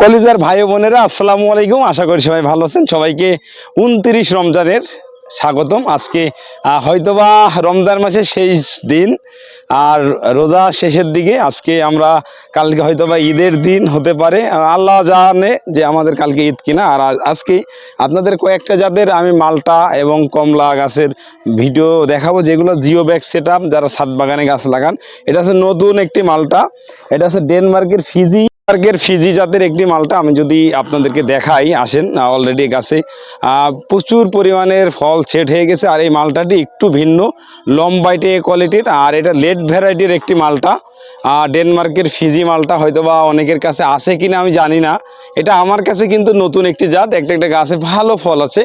কলিজার ভাই বোনেরা, আসসালামু আলাইকুম। আশা করি সবাই ভালো আছেন। সবাইকে উনত্রিশ রমজানের স্বাগতম। আজকে হয়তোবা রমজান মাসের শেষ দিন, আর রোজা শেষের দিকে আজকে আমরা কালকে হয়তোবা ঈদের দিন হতে পারে। আল্লাহ জানে যে আমাদের কালকে ঈদ কিনা। আর আজকে আপনাদের কয়েকটা জাতের আমি মালটা এবং কমলা গাছের ভিডিও দেখাবো, যেগুলো জিও ব্যাগ সেট যারা ছাদ বাগানে গাছ লাগান। এটা হচ্ছে নতুন একটি মালটা। এটা হচ্ছে ডেনমার্কের ফিজি ডেনমার্কের ফিজি জাতের একটি মালটা আমি যদি আপনাদেরকে দেখাই, আসেন অলরেডি গাছে প্রচুর পরিমাণের ফল সেট হয়ে গেছে আর এই মালটাটি একটু ভিন্ন, লম্বাইটে কোয়ালিটির আর এটা লেট ভ্যারাইটির একটি মালটা ডেনমার্কের ফিজি মালটা হয়তোবা অনেকের কাছে আছে কিনা আমি জানি না এটা আমার কাছে কিন্তু নতুন একটি জাত, একটা একটা গাছে ভালো ফল আছে।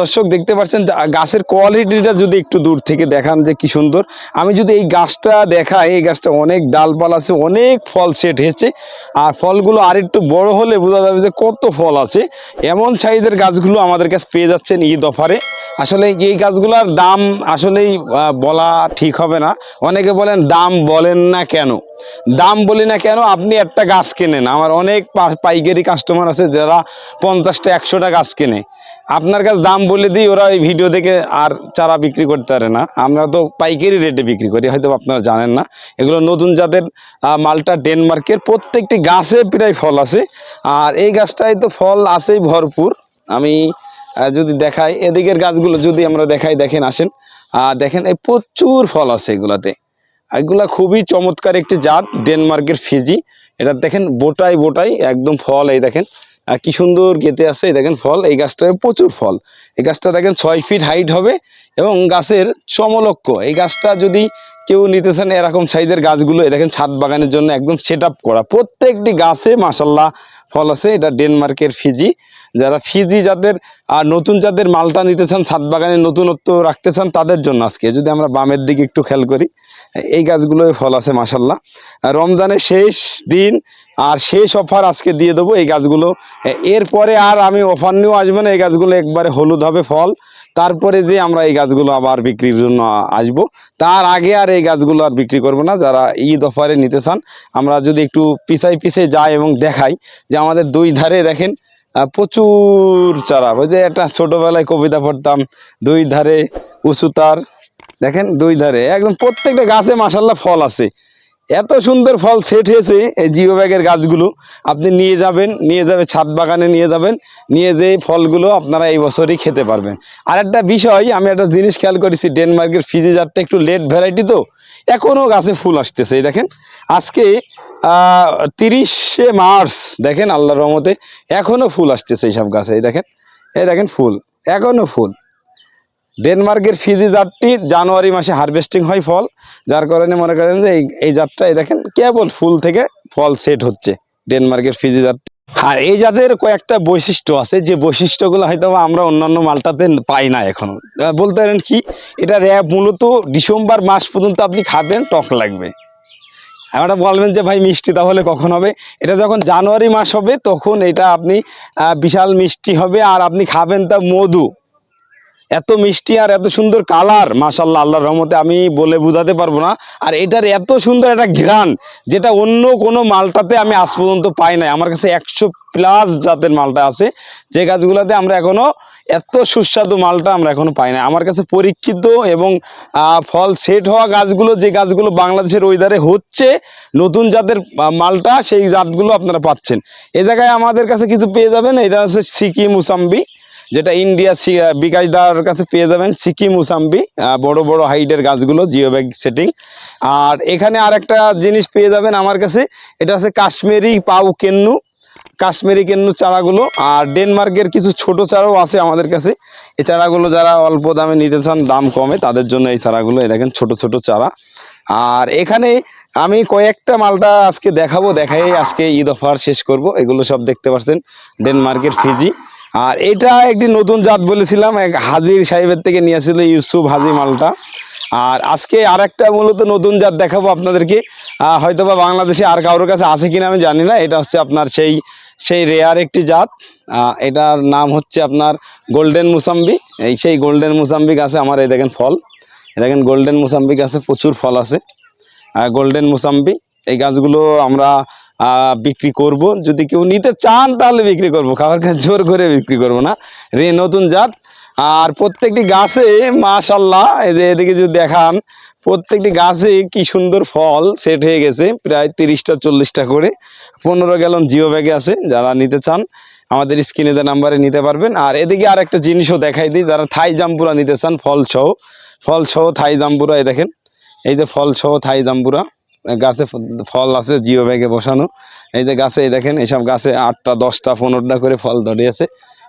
দর্শক দেখতে পাচ্ছেন গাছের কোয়ালিটিটা যদি একটু দূর থেকে দেখান যে কি সুন্দর। আমি যদি এই গাছটা দেখাই, এই গাছটা অনেক ডালপাল আছে, অনেক ফল সেট হয়েছে। আর ফলগুলো আর একটু বড় হলে বোঝা যাবে যে কত ফল আছে। এমন সাইজের গাছগুলো আমাদের কাছে পেয়ে যাচ্ছেন ঈদ অফারে। আসলে এই গাছগুলোর দাম আসলেই বলা ঠিক হবে না। অনেকে বলেন, দাম বলেন না কেন? দাম বলি না কেন, আপনি একটা গাছ কেনেন। আমার অনেক পাইকারি কাস্টমার আছে যারা পঞ্চাশটা, একশোটা গাছ কেনে। আপনার কাছে দাম বলে দিই, ওরা এই ভিডিও দেখে আর চারা বিক্রি করতে পারে না। আমরা তো পাইকারি রেটে বিক্রি করি, হয়তো আপনারা জানেন না। এগুলো নতুন জাতের মালটা ডেনমার্কের প্রত্যেকটি গাছে প্রায় ফল আছে। আর এই গাছটায় তো ফল আছেই ভরপুর। আমি যদি দেখাই, এদিকের গাছগুলো যদি আমরা দেখাই, দেখেন, আসেন। দেখেন, এই প্রচুর ফল আছে এগুলাতে। এগুলা খুবই চমৎকার একটি জাত, ডেনমার্কের ফিজি। এটা দেখেন, বোটাই বোটাই, একদম ফল, এই দেখেন। কি সুন্দর গেতে আছে, এই দেখেন ফল। এই গাছটায় প্রচুর ফল। এই গাছটা দেখেন, ছয় ফিট হাইট হবে এবং গাছের সমলক্ষ। এই গাছটা যদি কেউ নিতে চান, এরকম সাইজের গাছগুলো দেখেন, ছাদ বাগানের জন্য একদম সেট করা। প্রত্যেকটি গাছে মাসাল্লাহ ফল আছে, এটা ডেনমার্কের ফিজি যারা ফিজি যাদের আর নতুন যাদের মালটা নিতে চান, ছাদ বাগানে নতুনত্ব রাখতে চান, তাদের জন্য আজকে। যদি আমরা বামের দিকে একটু খেয়াল করি, এই গাছগুলোয় ফল আছে মাসাল্লাহ রমজানের শেষ দিন আর শেষ অফার আজকে দিয়ে দেবো এই গাছগুলো। এরপরে আর আমি অফার নিয়েও আসব না, এই গাছগুলো একবারে হলুদ হবে ফল। তারপরে যে আমরা এই গাছগুলো আবার বিক্রির জন্য আসব, তার আগে আর এই গাছগুলো আর বিক্রি করব না। যারা ঈদ অফারে নিতে চান, আমরা যদি একটু পিছাই পিছে যাই এবং দেখাই যে আমাদের দুই ধারে দেখেন প্রচুর চারা। ওই যে একটা ছোটোবেলায় কবিতা পড়তাম, দুই ধারে উঁচু তার। দেখেন দুই ধারে, একদম প্রত্যেকটা গাছে মাসাল্লাহ ফল আছে। এত সুন্দর ফল সেট হয়েছে এই জিও ব্যাগের গাছগুলো। আপনি নিয়ে যাবেন, নিয়ে যাবে ছাদ বাগানে নিয়ে যাবেন, নিয়ে যেয়ে ফলগুলো আপনারা এই বছরই খেতে পারবেন। আর একটা বিষয়, আমি একটা জিনিস খেয়াল করেছি, ডেনমার্কের ফিজি জাতটা একটু লেট ভ্যারাইটি তো এখনও গাছে ফুল আসতেছে, এই দেখেন। আজকে তিরিশে মার্চ, দেখেন আল্লাহর রহমতে এখনও ফুল আসতেছে এইসব গাছে, এই দেখেন এই দেখেন ফুল এখনও ফুল। ডেনমার্কের ফিজি জাতটি জানুয়ারি মাসে হারভেস্টিং হয় ফল যার কারণে মনে করেন যে এই এই জাতটা এই দেখেন কেবল ফুল থেকে ফল সেট হচ্ছে ডেনমার্কের ফিজি জাত। আর এই জাতের কয়েকটা বৈশিষ্ট্য আছে যে বৈশিষ্ট্যগুলো হয়তো আমরা অন্যান্য মালটাতে পাই না এখনও। আহ, বলতে পারেন কি এটা র্যাব মূলত ডিসেম্বর মাস পর্যন্ত আপনি খাবেন টক লাগবে। আমরা বলবেন যে ভাই মিষ্টি তাহলে কখন হবে? এটা যখন জানুয়ারি মাস হবে তখন এটা আপনি বিশাল মিষ্টি হবে আর আপনি খাবেন তা মধু। এত মিষ্টি আর এত সুন্দর কালার মাশাল্লাহ আল্লাহর রহমতে আমি বলে বোঝাতে পারব না। আর এটার এত সুন্দর একটা ঘ্রাণ, যেটা অন্য কোনো মালটাতে আমি আজ পর্যন্ত পাই নাই। আমার কাছে একশো প্লাস জাতের মালটা আছে। যে গাছগুলোতে আমরা এখনও এত সুস্বাদু মালটা আমরা এখনও পাই না আমার কাছে পরীক্ষিত এবং ফল সেট হওয়া গাছগুলো, যে গাছগুলো বাংলাদেশের ওইদারে হচ্ছে, নতুন জাতের মালটা, সেই জাতগুলো আপনারা পাচ্ছেন। এ জায়গায় আমাদের কাছে কিছু পেয়ে যাবেন, এটা হচ্ছে সিকিম, মুসাম্বি। যেটা ইন্ডিয়া বিকাশ দার কাছে পেয়ে যাবেন সিকিম মুসাম্বি আহ, বড় বড় হাইটের গাছগুলো জিও ব্যাগ সেটিং আর এখানে আরেকটা জিনিস পেয়ে যাবেন আমার কাছে এটা হচ্ছে কাশ্মীরি পাউ কেন্নু কাশ্মীরি কেন্নু চারাগুলো। আর ডেনমার্কের কিছু ছোট চারাও আছে আমাদের কাছে। এই চারাগুলো যারা অল্প দামে নিতে চান দাম কমে তাদের জন্য এই চারাগুলো এই দেখেন ছোট ছোট চারা। আর এখানে আমি কয়েকটা মালটা আজকে দেখাবো দেখাই আজকে ঈদ অফার শেষ করব। এগুলো সব দেখতে পাচ্ছেন ডেনমার্কের ফিজি। আর এটা একটি নতুন জাত বলেছিলাম, এক হাজির সাহেবের থেকে নিয়েছিল ইউসুফ হাজি মালটা। আর আজকে আর একটা মূলত নতুন জাত দেখাবো আপনাদেরকে। হয়তো বা বাংলাদেশে আর কারোর কাছে আছে কিনা আমি জানি না, এটা হচ্ছে আপনার সেই সেই রেয়ার একটি জাত। এটার নাম হচ্ছে আপনার গোল্ডেন মুসাম্বি। এই সেই গোল্ডেন মুসাম্বি গাছে আমার এই দেখেন ফল। দেখেন গোল্ডেন মুসাম্বি গাছে প্রচুর ফল আছে। গোল্ডেন মুসাম্বি, এই গাছগুলো আমরা বিক্রি করব। যদি কেউ নিতে চান, তাহলে বিক্রি করব। খাবার কাছে জোর করে বিক্রি করব না। রে, নতুন জাত। আর প্রত্যেকটি গাছে মাশাল্লাহ এই যে এদিকে যদি দেখান, প্রত্যেকটি গাছে কি সুন্দর ফল সেট হয়ে গেছে। প্রায় তিরিশটা, চল্লিশটা করে পনেরো গ্যালন জিও ব্যাগে আছে। যারা নিতে চান, আমাদের স্ক্রিনে দেওয়া নাম্বারে নিতে পারবেন। আর এদিকে আর একটা জিনিসও দেখাই দিই, যারা থাই জাম্পুরা নিতে চান, ফল সহ ফল সহ থাই জাম্পুরা এই দেখেন। এই যে ফল সহ থাই জাম্পুরা গাছে ফল আছে, জিও ব্যাগে বসানো। এই যে গাছে দেখেন এইসব গাছে আটটা, দশটা, পনেরোটা করে ফল আছে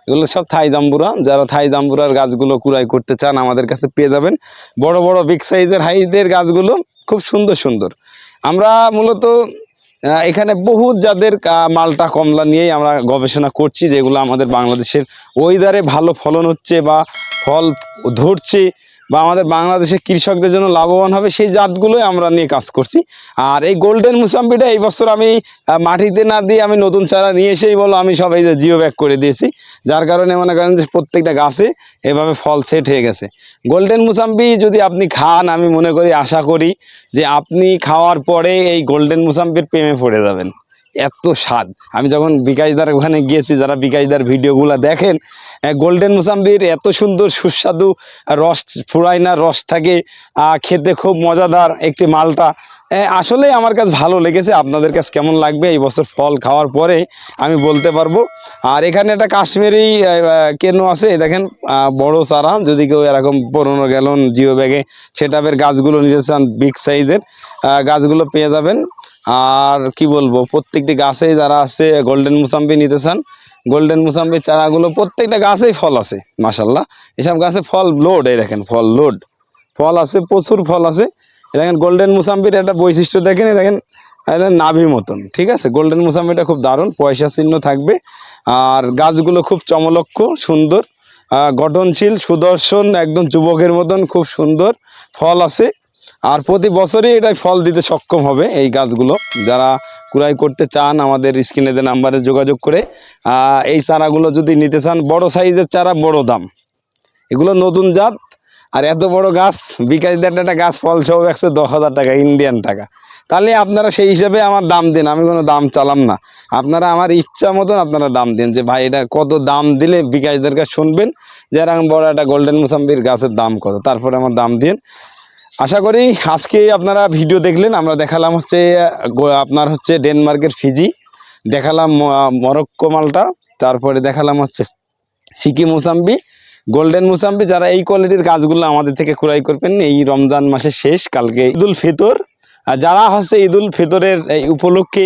এগুলো সব থাই জাম্বুরা। যারা থাই জাম্বুরার গাছগুলো কুড়াই করতে চান, আমাদের কাছে পেয়ে যাবেন। বড় বড় বিগ সাইজের হাইটের গাছগুলো খুব সুন্দর সুন্দর। আমরা মূলত এখানে বহুত যাদের মালটা, কমলা নিয়েই আমরা গবেষণা করছি, যেগুলো আমাদের বাংলাদেশের ওয়েদারে ভালো ফলন হচ্ছে বা ফল ধরছে। বা আমাদের বাংলাদেশের কৃষকদের জন্য লাভবান হবে, সেই জাতগুলোই আমরা নিয়ে কাজ করছি। আর এই গোল্ডেন মুসাম্বিটা এই বছর আমি মাটিতে না দিয়ে আমি নতুন চারা নিয়ে এসেই বলো আমি সব এই যে জিও ব্যাগ করে দিয়েছি। যার কারণে মনে করেন যে প্রত্যেকটা গাছে এভাবে ফল সেট হয়ে গেছে। গোল্ডেন মুসাম্বি যদি আপনি খান, আমি মনে করি, আশা করি যে আপনি খাওয়ার পরে এই গোল্ডেন মুসাম্বির প্রেমে পড়ে যাবেন। এত স্বাদ। আমি যখন বিকাশদার ওখানে গিয়েছি, যারা বিকাশদার ভিডিওগুলো দেখেন গোল্ডেন মুসাম্বির এত সুন্দর, সুস্বাদু, রস ফুরায় না, রস থাকে খেতে খুব মজাদার একটি মালটা। আসলে আমার কাছে ভালো লেগেছে। আপনাদের কাছে কেমন লাগবে? এই বছর ফল খাওয়ার পরে আমি বলতে পারব। আর এখানে একটা কাশ্মীরি কেন আছে। দেখেন বড় চারা। যদি কেউ এরকম পনেরো গ্যালন জিও ব্যাগে সেটাপের গাছগুলো নিতে চান, বিগ সাইজের গাছগুলো পেয়ে যাবেন। আর কি বলব, প্রত্যেকটি গাছেই যারা আছে, গোল্ডেন মুসাম্বি নিতে চান, গোল্ডেন মুসাম্বি চারাগুলো প্রত্যেকটা গাছেই ফল আছে মাসাল্লাহ এসব গাছে ফল লোড, এই দেখেন, ফল লোড। ফল আছে, প্রচুর ফল আছে। দেখেন গোল্ডেন মুসাম্বির একটা বৈশিষ্ট্য দেখেন দেখেন নাভি মতন, ঠিক আছে? গোল্ডেন মুসাম্বিটা খুব দারুণ, পয়সা চিহ্ন থাকবে। আর গাছগুলো খুব চমলক্ষ, সুন্দর গঠনশীল, সুদর্শন, একদম যুবকের মতন, খুব সুন্দর ফল আছে। আর প্রতি বছরই এটাই ফল দিতে সক্ষম হবে এই গাছগুলো। যারা ক্রয় করতে চান, আমাদের স্ক্রিনে যে নাম্বারে যোগাযোগ করে এই চারাগুলো যদি নিতে চান, বড় সাইজের চারা, বড় দাম। এগুলো নতুন জাত আর এত বড় গাছ, বিকাশ দেড় একটা গাছ ফল সব একশো দশ হাজার টাকা ইন্ডিয়ান টাকা। তাহলে আপনারা সেই হিসাবে আমার দাম দিন, আমি কোনো দাম চালাম না। আপনারা আমার ইচ্ছা মতন আপনারা দাম দিন যে, ভাই, এটা কত দাম দিলে বিকাশদের কাছে শুনবেন যে এরকম বড় একটা গোল্ডেন মুসাম্বির গাছের দাম কত? তারপরে আমার দাম দিন। আশা করি আজকে আপনারা ভিডিও দেখলেন। আমরা দেখালাম হচ্ছে আপনার হচ্ছে ডেনমার্কের ফিজি দেখালাম মরক্কো মালটা, তারপরে দেখালাম হচ্ছে সিকিম মুসাম্বি গোল্ডেন মুসাম্বি যারা এই কোয়ালিটির গাছগুলো আমাদের থেকে ক্রয় করবেন, এই রমজান মাসের শেষ, কালকে ঈদুল ফিতর। যারা হচ্ছে ঈদুল ফিতরের উপলক্ষে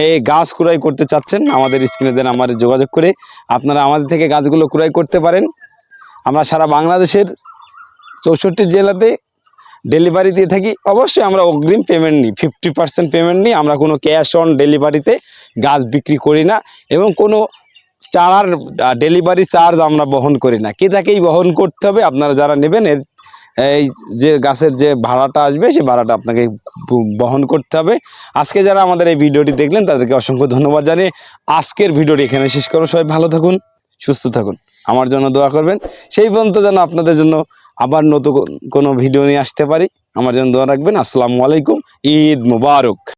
এই গাছ ক্রয় করতে চাচ্ছেন, আমাদের স্ক্রিনে দেন আমার যোগাযোগ করে আপনারা আমাদের থেকে গাছগুলো ক্রয় করতে পারেন। আমরা সারা বাংলাদেশের চৌষট্টি জেলাতে ডেলিভারি দিয়ে থাকি। অবশ্যই আমরা অগ্রিম পেমেন্ট নিই ফিফটি পার্সেন্ট পেমেন্ট নিই। আমরা কোনো ক্যাশ অন ডেলিভারিতে গাছ বিক্রি করি না। এবং কোনো চারার ডেলিভারি চার্জ আমরা বহন করি না। কে তাকেই বহন করতে হবে, আপনারা যারা নেবেন, এর, এই যে গাছের যে ভাড়াটা আসবে, সেই ভাড়াটা আপনাকে বহন করতে হবে। আজকে যারা আমাদের এই ভিডিওটি দেখলেন, তাদেরকে অসংখ্য ধন্যবাদ জানিয়ে আজকের ভিডিওটি এখানে শেষ করো সবাই ভালো থাকুন, সুস্থ থাকুন। আমার জন্য দোয়া করবেন। সেই পর্যন্ত যেন আপনাদের জন্য আবার নতুন কোনো ভিডিও নিয়ে আসতে পারি। আমার জন্য দোয়া রাখবেন। আসসালামু আলাইকুম। ঈদ মুবারক।